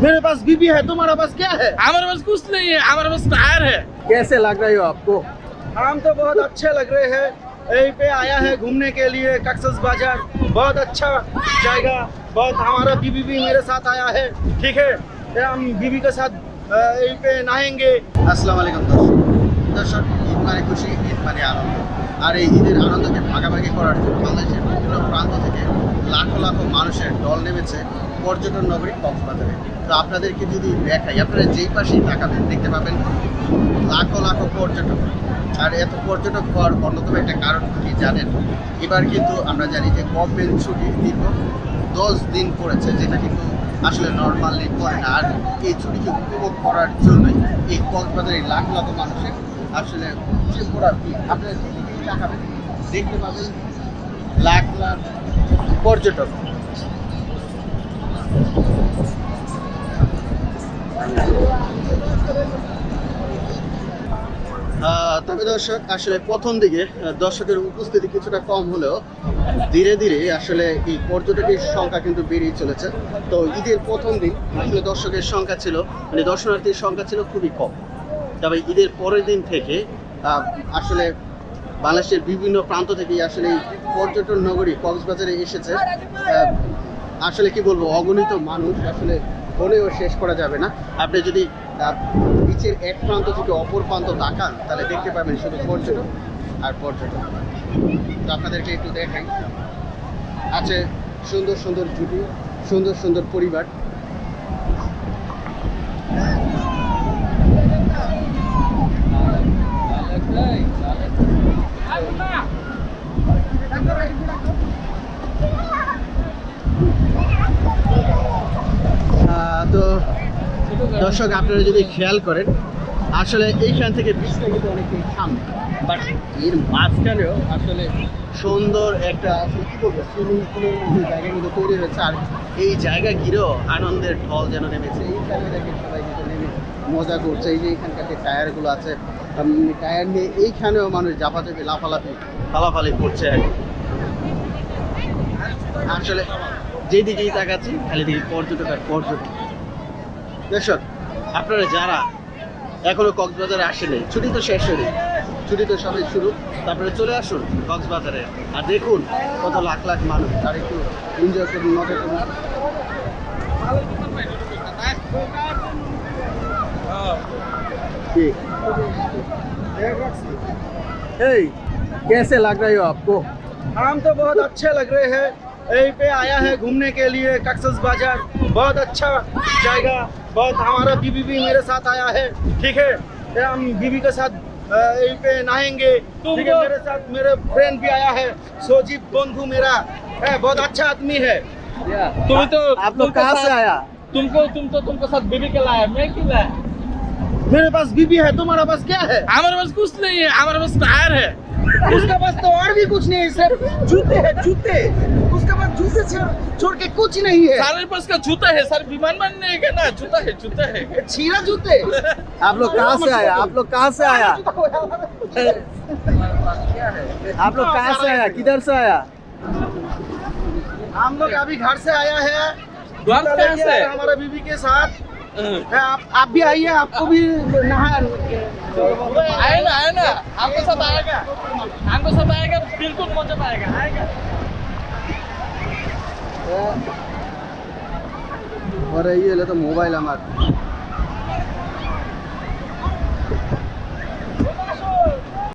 मेरे पास बीबी है तुम्हारा पास क्या है हमारे पास कुछ नहीं है हमारे पास टायर है कैसे लग रहे हो आपको हम तो बहुत अच्छे लग रहे हैं यहीं पे आया है घूमने के लिए कक्सस बाजार बहुत अच्छा जगह बहुत हमारा बीबी भी मेरे साथ आया है ठीक है ये हम बीबी के साथ अ, यहीं पे नहाएंगे আসসালামু আলাইকুম দর্শক দর্শক ঈদ মানে খুশি ঈদ মানে আনন্দ আর এই ঈদের আনন্দকে ভাগাভাগি করার জন্য বাংলাদেশের বিভিন্ন প্রান্ত থেকে লাখো লাখো মানুষের দল নেমেছে পর্যটন নগরী কক্সবাজারে তো আপনাদেরকে যদি দেখাই, আপনারা যেই পাশেই তাকাবেন, দেখতে পাবেন লাখো লাখো পর্যটক। আর এত পর্যটক হওয়ার অন্যতম একটা কারণ কি জানেন? এবার কিন্তু আমরা জানি যে গভর্নমেন্ট ছুটি দীর্ঘ দশ দিন পড়েছে, যেটা কিন্তু আসলে নর্মালি পড়ে না। আর এই ছুটিকে উপভোগ করার জন্যই এই কক্সবাজারের লাখ লাখ মানুষের আসলে উপচে পড়া ভিড়। আপনারা তাকাবেন, দেখতে পাবেন লাখ লাখ পর্যটক। তবে দর্শক, আসলে প্রথম দিকে দর্শকের উপস্থিতি কিছুটা কম হলেও ধীরে ধীরে আসলে এই পর্যটকের সংখ্যা কিন্তু বেড়েই চলেছে। তো ঈদের প্রথম দিন আসলে দর্শকের সংখ্যা ছিল মানে দর্শনার্থীর সংখ্যা ছিল খুবই কম। তবে ঈদের পরের দিন থেকে আসলে বাংলাদেশের বিভিন্ন প্রান্ত থেকেই আসলে এই পর্যটন নগরী কক্সবাজারে এসেছে। আসলে কি বলব, অগণিত মানুষ আসলে বলেও শেষ করা যাবে না। আপনি যদি নিচের বিচের এক প্রান্ত থেকে অপর প্রান্ত তাকান, তাহলে দেখতে পাবেন শুধু পর্যটক আর পর্যটক। তো আপনাদেরকে একটু দেখাই। আছে সুন্দর সুন্দর জুটি, সুন্দর সুন্দর পরিবার। তো দর্শক, আপনারা যদি খেয়াল করেন, আসলে এইখান থেকে বীজটা কিন্তু অনেকটাই সামনে। বাট এর মাঝখানেও আসলে সুন্দর একটা সুইমিং পুলের মধ্যে জায়গা কিন্তু তৈরি হয়েছে, আর এই জায়গা ঘিরেও আনন্দের ঢল যেন নেমেছে। এইখানে দেখেন সবাই কিন্তু নেমে মজা করছে। এই যে এখানকার যে টায়ারগুলো আছে টায়ার নিয়ে এইখানেও মানুষ জাপাচাপি লাফালাফি, ফালাফালি করছে। আসলে যেদিকেই তাকাচ্ছি, খালি দিকে পর্যটক আর পর্যটক। দর্শক আপনারা যারা এখনো কক্সবাজারে আসেনি ছুটি তো শেষ হয়নি ছুটি তো সবাই শুরু তারপরে চলে আসুন কক্সবাজারে আর দেখুন কত লাখ লাখ মানুষ আর একটু এনজয় করুন মজা করুন ठीक Hey, कैसे लग रहे हो आपको हम तो बहुत अच्छे लग रहे हैं यहीं पे आया है घूमने के लिए कक्सस बाजार बहुत अच्छा जाएगा। बहुत हमारा बीबी भी मेरे साथ आया है। ठीक है? हम बीबी के साथ यहीं पे नहाएँगे। ठीक है मेरे साथ मेरे फ्रेंड भी आया है। सोजीब बंधु मेरा। है बहुत अच्छा आदमी है। तुम तो आप लोग कहाँ से आया? तुमको तुम तो तुमको साथ बीबी के लाया मैं क्यों लाया मेरे पास बीबी है तुम्हारा पास क्या है? हमारे पास कुछ नहीं है हमारे पास टायर है। उसका पास तो और भी कुछ नहीं है सिर्फ़ जूते हैं जूते। उसके पास जूते से छोड़ के कुछ नहीं है। सारे पास का जूता है सर विमान बनने का ना जूता है जूता है। छीरा जूते? आप लोग कहाँ से आया? आप लोग कहाँ से आया? आप लोग कहाँ से आया? किधर से आया? हम लोग अभी घर से आया है। लेके से? हमारे बीबी के साथ। हम्म। आप आप भी आइए आपको भी नहा आए ना आए ना। हमको साथ आएगा। हमको साथ आएगा बिल्कुल मज़ा आएगा। आएगा। और ये ले तो मोबाइल हमारा